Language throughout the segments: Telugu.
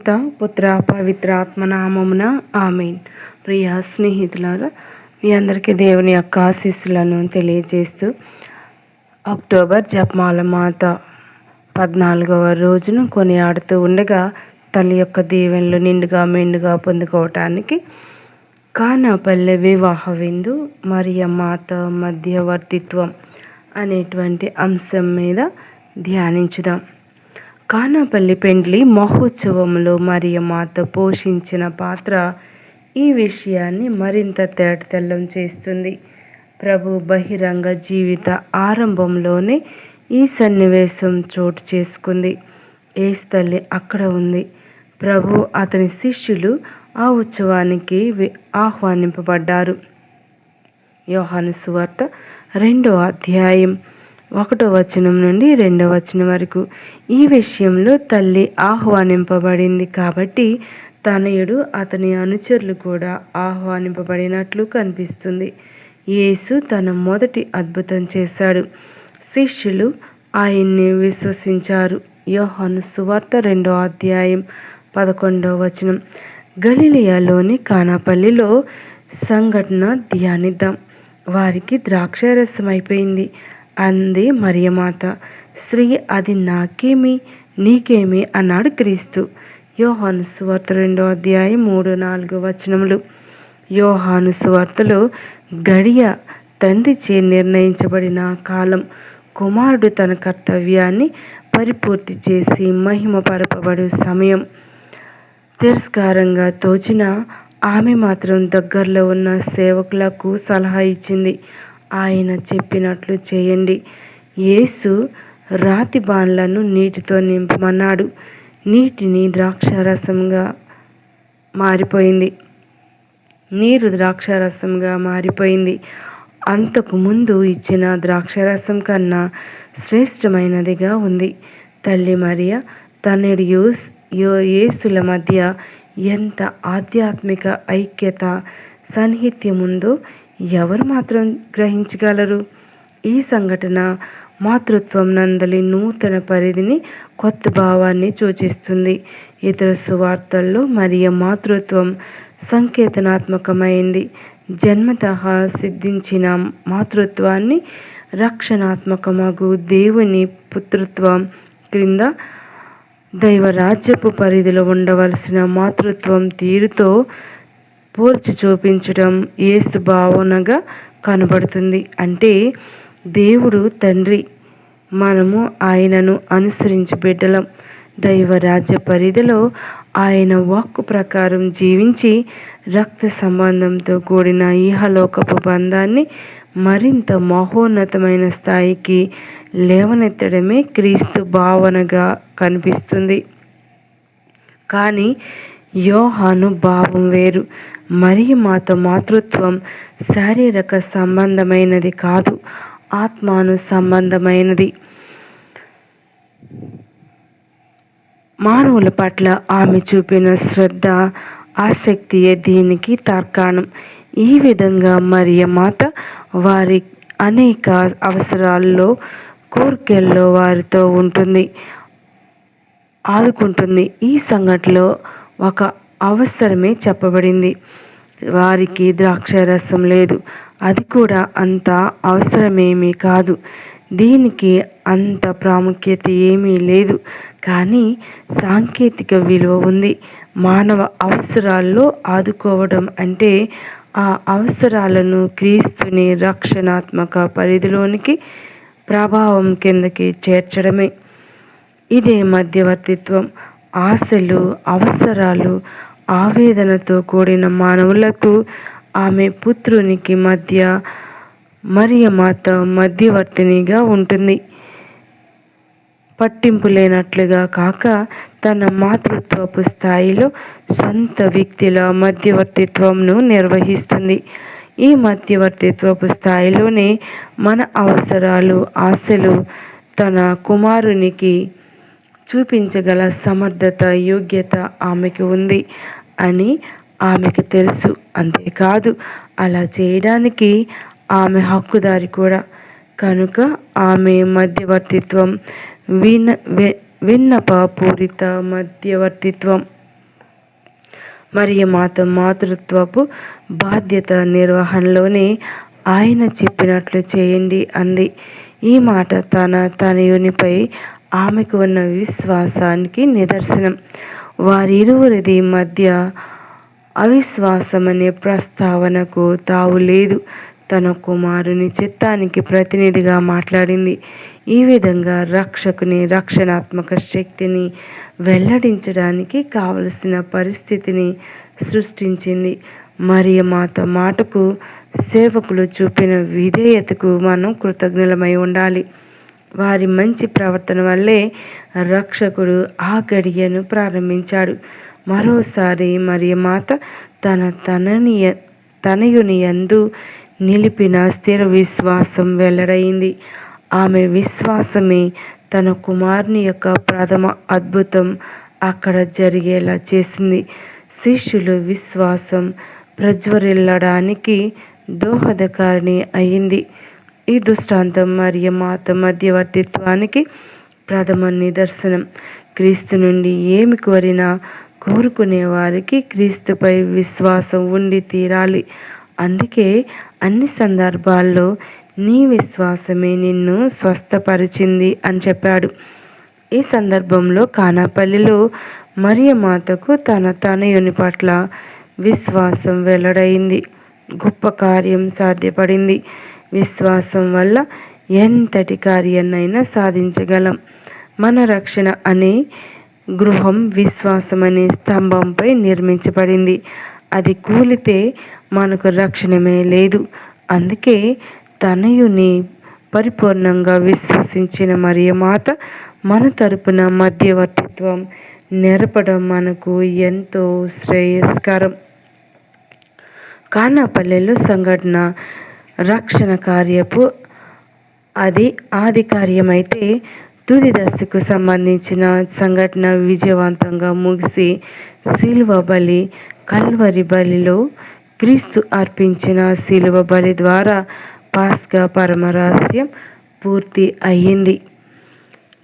పిత పుత్ర పవిత్ర ఆత్మనామమున ఆమెన్. ప్రియ స్నేహితులారా మీ అందరికీ దేవుని యొక్క ఆశీస్సులను తెలియజేస్తూ అక్టోబర్ జపమాల మాత పద్నాలుగవ రోజును కొనియాడుతూ ఉండగా తల్లి యొక్క దీవెనలు నిండుగా మెండుగా పొందుకోవటానికి కానాపల్లె వివాహ విందు మరియ మాత మధ్యవర్తిత్వం అనేటువంటి అంశం మీద ధ్యానించుదాం. కానాపల్లి పెండ్లి మహోత్సవంలో మరియమాత పోషించిన పాత్ర ఈ విషయాన్ని మరింత తేటతెల్లం చేస్తుంది. ప్రభు బహిరంగ జీవిత ఆరంభంలోనే ఈ సన్నివేశం చోటు చేసుకుంది. ఏస్తల్లి అక్కడ ఉంది. ప్రభు అతని శిష్యులు ఆ ఉత్సవానికి ఆహ్వానింపబడ్డారు. యోహాను సువార్త రెండో అధ్యాయం. ఒకటో వచనం నుండి రెండో వచనం వరకు. ఈ విషయంలో తల్లి ఆహ్వానింపబడింది కాబట్టి తనయుడు అతని అనుచరులు కూడా ఆహ్వానింపబడినట్లు కనిపిస్తుంది. యేసు తన మొదటి అద్భుతం చేశాడు. శిష్యులు ఆయన్ని విశ్వసించారు. యోహాను సువార్త రెండో అధ్యాయం పదకొండవ వచనం. గలిలియాలోని కానాపల్లిలో సంఘటన ధ్యానిద్దాం. వారికి ద్రాక్షారసం అయిపోయింది అంది మరియమాత. స్త్రీ అది నాకేమి నీకేమి? అన్నాడు క్రీస్తు. యోహాను సువార్త రెండో అధ్యాయం మూడు నాలుగు వచనములు. యోహాను సువార్తలో గడియ తండ్రి చే నిర్ణయించబడిన కాలం కుమారుడు తన కర్తవ్యాన్ని పరిపూర్తి చేసి మహిమపరపబడు సమయం. తిరస్కారంగా తోచిన ఆమె మాత్రం దగ్గరలో ఉన్న సేవకులకు సలహా ఇచ్చింది. ఆయన చెప్పినట్లు చేయండి. యేసు రాతి బాణలను నీటితో నింపమన్నాడు. నీటిని ద్రాక్షారసంగా మారిపోయింది. నీరు ద్రాక్షారసంగా మారిపోయింది. అంతకు ముందు ఇచ్చిన ద్రాక్షారసం కన్నా శ్రేష్టమైనదిగా ఉంది. తల్లి మరియ తనయుడు యూస్ యో యేసుల మధ్య ఎంత ఆధ్యాత్మిక ఐక్యత సన్నిహిత్యముందో ఎవరు మాత్రం గ్రహించగలరు? ఈ సంఘటన మాతృత్వం నందలి నూతన పరిధిని కొత్త భావాన్ని సూచిస్తుంది ఇతర సువార్తల్లో మరియ మాతృత్వం సంకేతనాత్మకమైంది. జన్మత సిద్ధించిన మాతృత్వాన్ని రక్షణాత్మకమగు దేవుని పుత్రత్వం క్రింద దైవరాజ్యపు పరిధిలో ఉండవలసిన మాతృత్వం తీరుతో పోల్చి చూపించడం ఏసు భావనగా కనబడుతుంది. అంటే దేవుడు తండ్రి మనము ఆయనను అనుసరించి బిడ్డలం. దైవ రాజ్య పరిధిలో ఆయన వాక్కు ప్రకారం జీవించి రక్త సంబంధంతో కూడిన ఈహలోకపు బంధాన్ని మరింత మహోన్నతమైన స్థాయికి లేవనెత్తడమే క్రీస్తు భావనగా కనిపిస్తుంది. కానీ యోహాను భావం వేరు. మరియు మాతో మాతృత్వం శారీరక సంబంధమైనది కాదు ఆత్మాను సంబంధమైనది. మానవుల పట్ల ఆమె చూపిన శ్రద్ధ ఆసక్తియే దీనికి తార్కాణం. ఈ విధంగా మరియ మాత వారి అనేక అవసరాల్లో కోరికల్లో వారితో ఉంటుంది ఆదుకుంటుంది. ఈ సంఘటనలో ఒక అవసరమే చెప్పబడింది. వారికి ద్రాక్షరసం లేదు. అది కూడా అంత అవసరమేమీ కాదు. దీనికి అంత ప్రాముఖ్యత ఏమీ లేదు. కానీ సాంకేతిక విలువ ఉంది. మానవ అవసరాల్లో ఆదుకోవడం అంటే ఆ అవసరాలను క్రీస్తుని రక్షణాత్మక పరిధిలోనికి ప్రభావం కిందకి చేర్చడమే. ఇదే మధ్యవర్తిత్వం. ఆశలు అవసరాలు ఆవేదనతో కూడిన మానవులకు ఆమె పుత్రునికి మధ్య మరియమాత మధ్యవర్తినిగా ఉంటుంది. పట్టింపు లేనట్లుగా కాక తన మాతృత్వపు స్థాయిలో సొంత వ్యక్తుల మధ్యవర్తిత్వంను నిర్వహిస్తుంది. ఈ మధ్యవర్తిత్వపు స్థాయిలోనే మన అవసరాలు ఆశలు తన కుమారునికి చూపించగల సమర్థత యోగ్యత ఆమెకు ఉంది. అని ఆమెకు తెలుసు. అంతేకాదు అలా చేయడానికి ఆమె హక్కుదారి కూడా. కనుక ఆమె మధ్యవర్తిత్వం విన విన్నప పూరిత మధ్యవర్తిత్వం. మరియు మాత మాతృత్వపు బాధ్యత నిర్వహణలోనే ఆయన చెప్పినట్లు చేయండి అంది. ఈ మాట తన తనయునిపై ఆమెకు ఉన్న విశ్వాసానికి నిదర్శనం. వారిరువురిది మధ్య అవిశ్వాసం అనే ప్రస్తావనకు తావు లేదు. తన కుమారుని చిత్తానికి ప్రతినిధిగా మాట్లాడింది. ఈ విధంగా రక్షకుని రక్షణాత్మక శక్తిని వెల్లడించడానికి కావలసిన పరిస్థితిని సృష్టించింది. మరియు మాత మాటకు సేవకులు చూపిన విధేయతకు మనం కృతజ్ఞులమై ఉండాలి. వారి మంచి ప్రవర్తన వల్లే రక్షకుడు ఆ గడియను ప్రారంభించాడు. మరోసారి మరియు మాత తన తనని తనయుని యందు నిలిపిన స్థిర విశ్వాసం వెల్లడైంది. ఆమె విశ్వాసమే తన కుమారుని యొక్క ప్రథమ అద్భుతం అక్కడ జరిగేలా చేసింది. శిష్యులు విశ్వాసం ప్రజ్వరిల్లడానికి దోహదకారిణి అయింది. ఈ దృష్టాంతం మరియు మాత మధ్యవర్తిత్వానికి ప్రథమ నిదర్శనం. క్రీస్తు నుండి ఏమి కోరినా కోరుకునే వారికి క్రీస్తుపై విశ్వాసం ఉండి తీరాలి. అందుకే అన్ని సందర్భాల్లో నీ విశ్వాసమే నిన్ను స్వస్థపరిచింది అని చెప్పాడు. ఈ సందర్భంలో కానాపల్లిలో మరియమాతకు తన తనయుని పట్ల విశ్వాసం వెల్లడైంది. గొప్ప కార్యం సాధ్యపడింది. విశ్వాసం వల్ల ఎంతటి కార్యాన్నైనా సాధించగలం. మన రక్షణ అనే గృహం విశ్వాసం అనే స్తంభంపై నిర్మించబడింది. అది కూలితే మనకు రక్షణమే లేదు. అందుకే తనయుని పరిపూర్ణంగా విశ్వసించిన మరియు మాత మన తరపున మధ్యవర్తిత్వం నెరపడం మనకు ఎంతో శ్రేయస్కరం. కానాపల్లెలో సంఘటన రక్షణ కార్యపు అది ఆది కార్యమైతే తుది దశకు సంబంధించిన సంఘటన విజయవంతంగా ముగిసి శిల్వ బలి కల్వరి బలిలో క్రీస్తు అర్పించిన శిలువ బలి ద్వారా పాస్గా పరమరహస్యం పూర్తి అయ్యింది.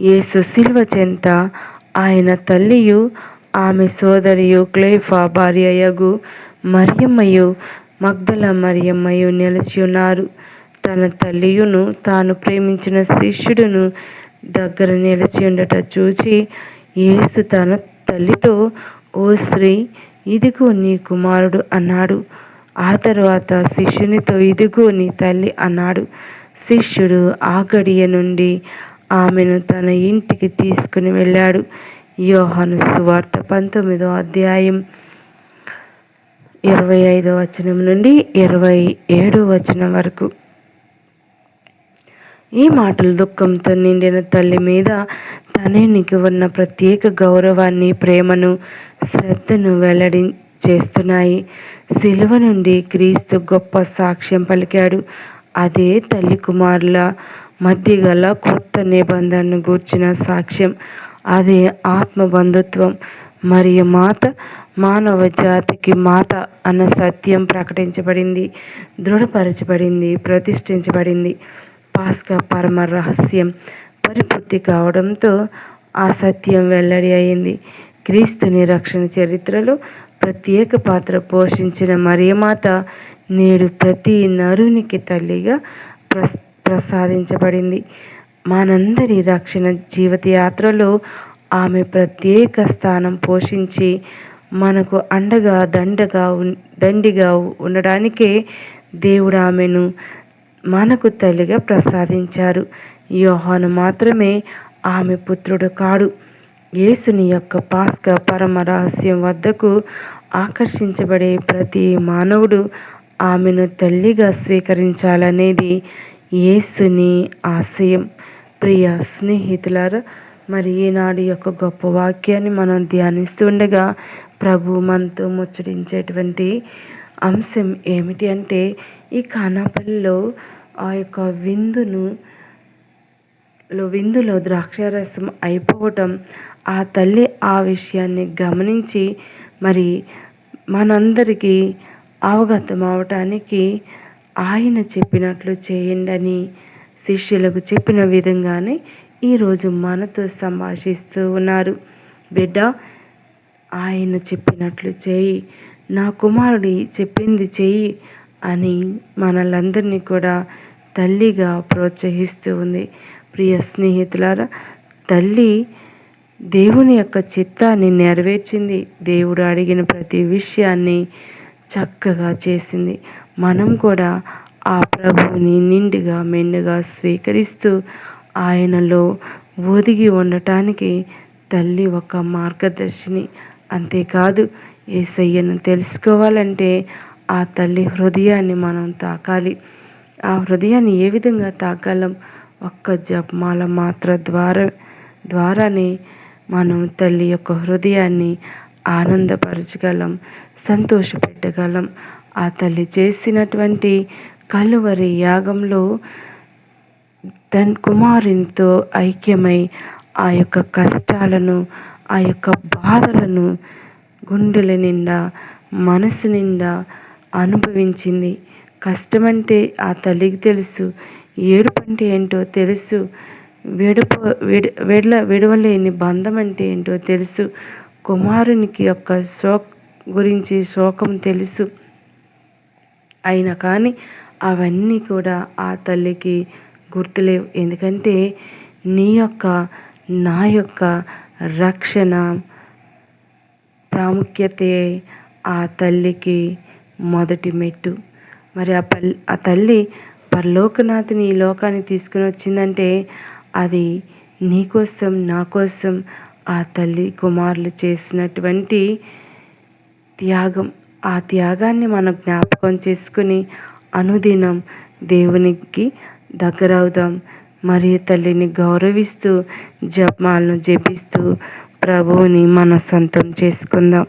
యేసు శిల్వ చెంత ఆయన తల్లియు ఆమె సోదరియు క్లేఫా భార్యయగు మరియమ్మయు మగ్దల మరియమ్మయు నిలిచి ఉన్నారు తన తల్లియును తాను ప్రేమించిన శిష్యుడును దగ్గర నిలిచి ఉండట చూచి యేసు తన తల్లితో ఓ స్త్రీ ఇదిగో నీ కుమారుడు అన్నాడు. ఆ తర్వాత శిష్యునితో ఇదిగో నీ తల్లి అన్నాడు. శిష్యుడు ఆ గడియ నుండి ఆమెను తన ఇంటికి తీసుకుని వెళ్ళాడు. యోహాను సువార్త పంతొమ్మిదో అధ్యాయం. ఇరవై ఐదో వచనం నుండి ఇరవై ఏడో వచనం వరకు. ఈ మాటలు దుఃఖంతో నిండిన తల్లి మీద తనేనికి ఉన్న ప్రత్యేక గౌరవాన్ని ప్రేమను శ్రద్ధను వెల్లడి చేస్తున్నాయి. శిలువ నుండి క్రీస్తు గొప్ప సాక్ష్యం పలికాడు. అదే తల్లి కుమారుల మధ్య గల కొత్త నిబంధనను గూర్చిన సాక్ష్యం. అదే ఆత్మ బంధుత్వం. మరియు మాత మానవ జాతికి మాత అన్న సత్యం ప్రకటించబడింది దృఢపరచబడింది ప్రతిష్ఠించబడింది. పాస్కా పరమ రహస్యం పరిపూర్తి కావడంతో ఆ సత్యం వెల్లడి అయింది. క్రీస్తుని రక్షణ చరిత్రలో ప్రత్యేక పాత్ర పోషించిన మరియమాత నేడు ప్రతి నరునికి తల్లిగా ప్రస్ ప్రసాదించబడింది. మనందరి రక్షణ జీవిత యాత్రలో ఆమె ప్రత్యేక స్థానం పోషించి మనకు అండగా దండగా దండిగా ఉండడానికే దేవుడు ఆమెను మనకు తల్లిగా ప్రసాదించారు. యోహాను మాత్రమే ఆమె పుత్రుడు కాడు. యేసుని యొక్క పాస్క పరమ రహస్యం వద్దకు ఆకర్షించబడే ప్రతి మానవుడు ఆమెను తల్లిగా స్వీకరించాలనేది యేసుని ఆశయం. ప్రియ స్నేహితులారా మరి ఈనాడు యొక్క గొప్ప వాక్యాన్ని మనం ధ్యానిస్తుండగా ప్రభు మనతో ముచ్చడించేటువంటి అంశం ఏమిటి అంటే ఈ కానాపల్లిలో ఆ యొక్క విందును విందులో ద్రాక్షారసం అయిపోవటం ఆ తల్లి ఆ విషయాన్ని గమనించి మరి మనందరికీ అవగతం అవటానికి ఆయన చెప్పినట్లు చేయండి అని శిష్యులకు చెప్పిన విధంగానే ఈరోజు మనతో సంభాషిస్తూ ఉన్నారు. బిడ్డ ఆయన చెప్పినట్లు చేయి. నా కుమారుడి చెప్పింది చెయ్యి అని మనలందరినీ కూడా తల్లిగా ప్రోత్సహిస్తూ ఉంది. ప్రియ స్నేహితులారా తల్లి దేవుని యొక్క చిత్తాన్ని నెరవేర్చింది. దేవుడు అడిగిన ప్రతి విషయాన్ని చక్కగా చేసింది. మనం కూడా ఆ ప్రభువుని నిండుగా మెండుగా స్వీకరిస్తూ ఆయనలో ఒదిగి ఉండటానికి తల్లి ఒక మార్గదర్శిని. అంతేకాదు ఏసయ్యను తెలుసుకోవాలంటే ఆ తల్లి హృదయాన్ని మనం తాకాలి. ఆ హృదయాన్ని ఏ విధంగా తాకాలం? ఒక్క జపమాల మాత్ర ద్వారా ద్వారానే మనం తల్లి యొక్క హృదయాన్ని ఆనందపరచగలం సంతోషపెట్టగలం. ఆ తల్లి చేసినటువంటి కలువరి యాగంలో తన్ కుమారునితో ఐక్యమై ఆ యొక్క కష్టాలను ఆ యొక్క బాధలను గుండెల నిండా మనసు నిండా అనుభవించింది. కష్టమంటే ఆ తల్లికి తెలుసు ఏడుపంటే ఏంటో తెలుసు విడప విడ విడల విడవలేని బంధం అంటే ఏంటో తెలుసు కుమారునికి యొక్క శోక్ గురించి శోకం తెలుసు. అయినా కానీ అవన్నీ కూడా ఆ తల్లికి గుర్తులేవు. ఎందుకంటే నీ యొక్క నా యొక్క రక్షణ ప్రాముఖ్యతే ఆ తల్లికి మొదటి మెట్టు. మరి ఆ పల్ ఆ తల్లి పరలోకనాథిని ఈ లోకాన్ని తీసుకుని వచ్చిందంటే అది నీకోసం నా కోసం ఆ తల్లి కుమారులు చేసినటువంటి త్యాగం. ఆ త్యాగాన్ని మనం జ్ఞాపకం చేసుకుని అనుదినం దేవునికి దగ్గరవుదాం. మరియు తల్లిని గౌరవిస్తూ జపమాలను జపిస్తూ ప్రభువుని మన సొంతం చేసుకుందాం.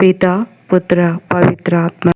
పిత పుత్ర పవిత్ర ఆత్మ.